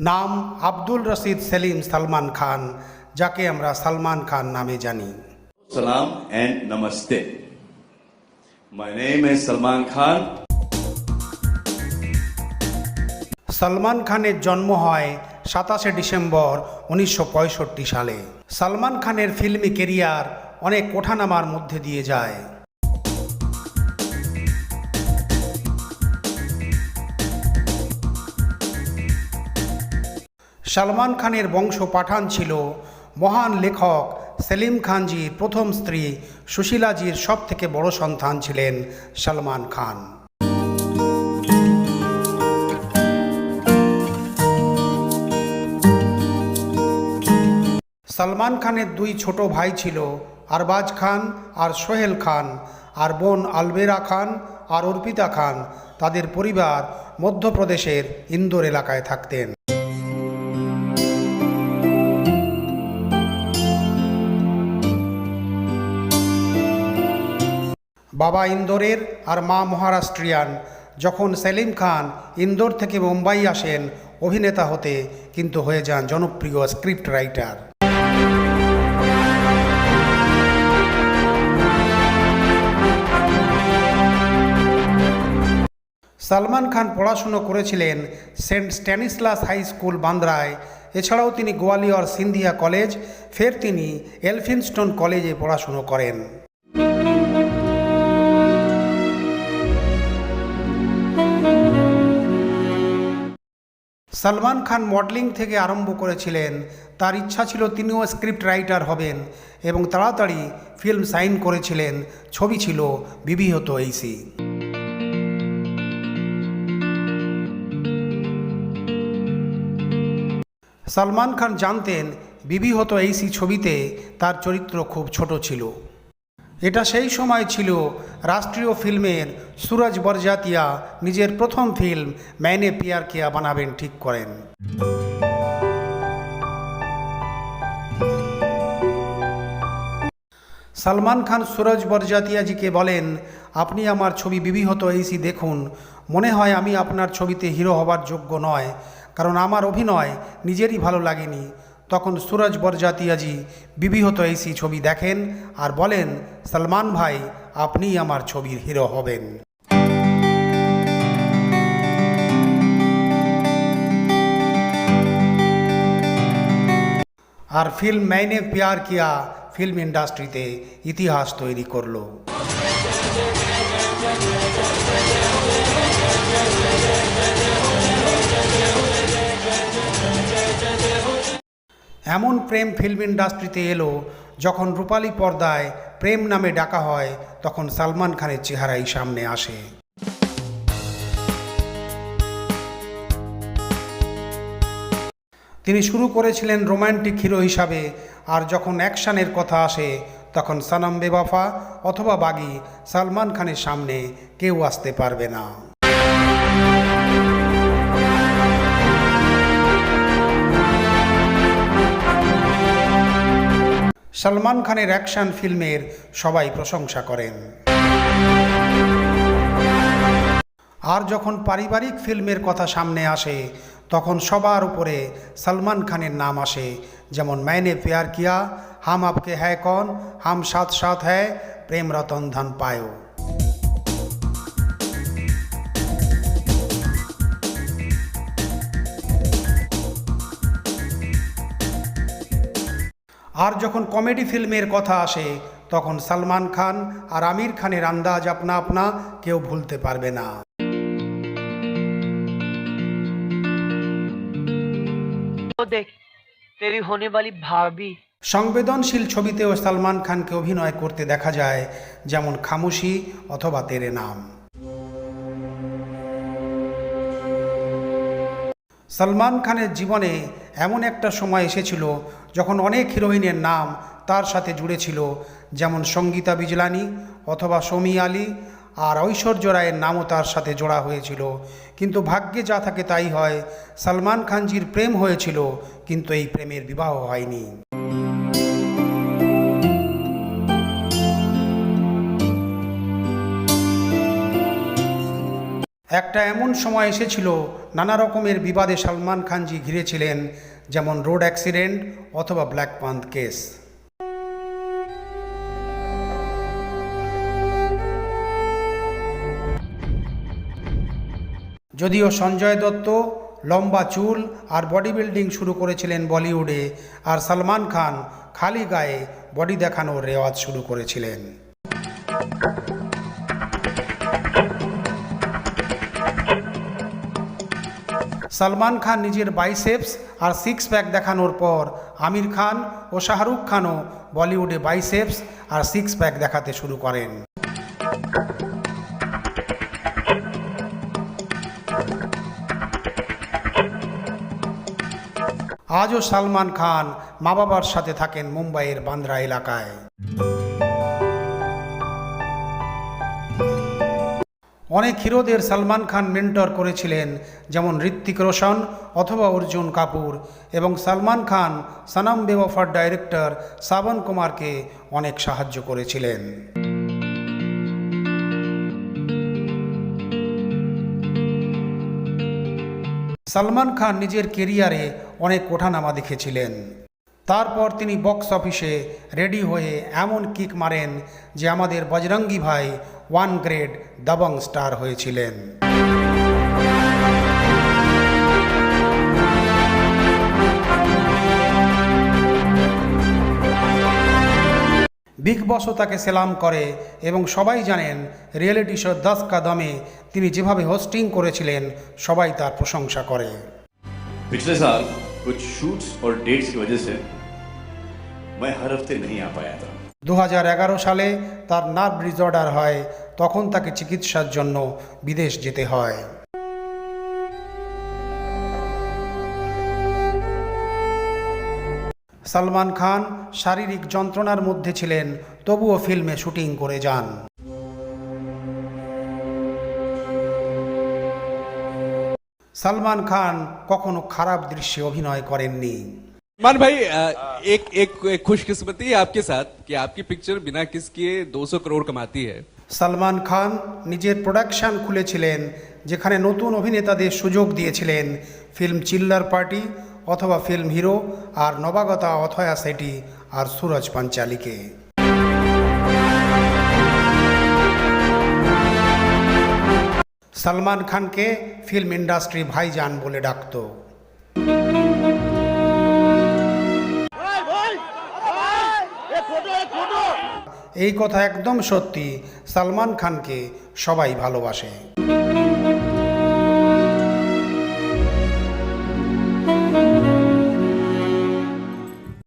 নাম আব্দুল রশিদ সেলিম সালমান খান যাকে আমরা সালমান খান নামে জানি Salam and Namaste. My name is Salman Khan. Salman খানের জন্ম হয় সাতাশে ডিসেম্বর উনিশশো পঁয়ষট্টি সালে সালমান খানের ফিল্মি কেরিয়ার অনেক ওঠানামার মধ্যে দিয়ে যায় সালমান খানের বংশ পাঠান ছিল মহান লেখক সেলিম খানজির প্রথম স্ত্রী সুশীলাজির সব থেকে বড় সন্তান ছিলেন সালমান খান। সালমান খানের দুই ছোট ভাই ছিল আরবাজ খান আর সোহেল খান। আর বোন আলবেরা খান আর অর্পিতা খান তাদের পরিবার মধ্যপ্রদেশের ইন্দোর এলাকায় থাকতেন। বাবা ইন্দোরের আর মা মহারাষ্ট্রিয়ান। যখন সেলিম খান ইন্দোর থেকে মুম্বাই আসেন, অভিনেতা হতে কিন্তু হয়ে যান জনপ্রিয় স্ক্রিপ্ট রাইটার। সালমান খান পড়াশুনো করেছিলেন সেন্ট স্ট্যানিসলাস হাই স্কুল বান্দ্রায়। এছাড়াও তিনি গোয়ালিয়র সিন্ধিয়া কলেজ, ফের তিনি এলফিনস্টোন কলেজে পড়াশুনো করেন। সালমান খান মডেলিং থেকে আরম্ভ করেছিলেন। তার ইচ্ছা ছিল তিনিও স্ক্রিপ্ট রাইটার হবেন এবং তাড়াতাড়ি ফিল্ম সাইন করেছিলেন। ছবি ছিল বিবিহত এইসি সালমান খান জানতেন, বিবিহত এইসি ছবিতে তার চরিত্র খুব ছোট ছিল। এটা সেই সময় ছিল রাষ্ট্রীয় ফিল্মের সুরজ বরজাতিয়া নিজের প্রথম ফিল্ম ম্যানে পিয়ার কিয়া বানাবেন ঠিক করেন। সালমান খান সুরজ বরজাতিয়াজিকে বলেন, আপনি আমার ছবি বিবিহত এইসি দেখুন। মনে হয় আমি আপনার ছবিতে হিরো হবার যোগ্য নয়, কারণ আমার অভিনয় নিজেরই ভালো লাগেনি। তখন সুরজ বরজাতিয়াজি বিবিহত এইসি ছবি দেখেন আর বলেন, সালমান ভাই আপনিই আমার ছবির হিরো হবেন। আর ফিল্ম ম্যানে প্যার কিয়া ফিল্ম ইন্ডাস্ট্রিতে ইতিহাস তৈরি করল। এমন প্রেম ফিল্ম ইন্ডাস্ট্রিতে এলো, যখন রূপালী পর্দায় প্রেম নামে ডাকা হয়, তখন সালমান খানের চেহারাই সামনে আসে। তিনি শুরু করেছিলেন রোমান্টিক হিরো হিসাবে, আর যখন অ্যাকশানের কথা আসে, তখন সনম বেবাফা অথবা বাগি সালমান খানের সামনে কেউ আসতে পারবে না। সলমান খানের অ্যাকশন ফিল্মের সবাই প্রশংসা করেন। আর যখন পারিবারিক ফিল্মের কথা সামনে আসে, তখন সবার উপরে সলমান খানের নাম আসে, যেমন ম্যানে প্যার কিয়া, হাম আপকে হ্যায় কন, হাম সাথ সাথ হ্যায়, প্রেম রতন ধন পায়ো। আর যখন কমেডি ফিল্মের কথা আসে তখন সালমান খান আর আমির খানের আন্দাজ আপনা আপনা কেউ ভুলতে পারবে না। সংবেদনশীল ছবিতেও সালমান খানকে অভিনয় করতে দেখা যায় যেমন খামুশি অথবা তেরে নাম। সলমান খানের জীবনে এমন একটা সময় এসেছিল যখন অনেক হিরোইনের নাম তার সাথে জুড়ে ছিল, যেমন সঙ্গীতা বিজলানি অথবা সমি আলী আর ঐশ্বর্য রায়ের নামও তার সাথে জোড়া হয়েছিল। কিন্তু ভাগ্যে যা থাকে তাই হয়, সলমান খানজির প্রেম হয়েছিল, কিন্তু এই প্রেমের বিবাহ হয়নি। একটা এমন সময় এসেছিল, নানা রকমের বিবাদে সালমান খানজি ঘিরেছিলেন, যেমন রোড অ্যাক্সিডেন্ট অথবা ব্ল্যাক পান্থ কেস। যদিও সঞ্জয় দত্ত লম্বা চুল আর বডি বিল্ডিং শুরু করেছিলেন বলিউডে, আর সালমান খান খালি গায়ে বডি দেখানোর রেওয়াজ শুরু করেছিলেন। সলমান খান নিজের বাইসেপস আর সিক্স প্যাক দেখানোর পর আমির খান ও শাহরুখ খানও বলিউডে বাইসেপস আর সিক্স প্যাক দেখাতে শুরু করেন। আজও সালমান খান মা বাবার সাথে থাকেন মুম্বাইয়ের বান্দ্রা এলাকায়। অনেক হিরোদের সালমান খান মেন্টর করেছিলেন, যেমন ঋত্বিক রোশন অথবা অর্জুন কাপুর, এবং সালমান খান সানাম বেওয়ফার ডাইরেক্টর শ্রাবণ কুমারকে অনেক সাহায্য করেছিলেন। সালমান খান নিজের কেরিয়ারে অনেক ওঠানামা দেখেছিলেন। তারপর তিনি বক্স অফিসে রেডি হয়ে এমন কিক মারেন যে আমাদের Bajrangi Bhai one grade Dabangg star হয়েছিলেন বিগ বসও তাকে সেলাম করে এবং সবাই জানেন রিয়েলিটি শো দশ কাদমে তিনি যেভাবে হোস্টিং করেছিলেন সবাই তার প্রশংসা করে पिछले साल कुछ शूट्स और डेट्स की वजह से मैं हर हफ्ते नहीं आ पाया था দু হাজার এগারো সালে তার নার্ভ ডিসঅর্ডার হয়, তখন তাকে চিকিৎসার জন্য বিদেশ যেতে হয়। সালমান খান শারীরিক যন্ত্রণার মধ্যে ছিলেন, তবুও ফিল্মে শুটিং করে যান। সালমান খান কখনো খারাপ দৃশ্যে অভিনয় করেননি। मान भाई अ, एक एक, एक खुशकिस्मती है आपके साथ कि आपकी पिक्चर बिना किस किए 200 करोड़ कमाती है সালমান খান নিজের প্রোডাকশন খুলেছিলেন যেখানে নতুন অভিনেতাদের সুযোগ দিয়েছিলেন ফিল্ম চিল্লার পার্টি অথবা ফিল্ম হিরো আর নবাগতা অথয়া সেটি আর সুরজ পাঞ্চালীকে সালমান খানকে ফিল্ম ইন্ডাস্ট্রি ভাইজান বলে ডাকতো এই কথা একদম সত্যি সালমান খানকে সবাই ভালোবাসে।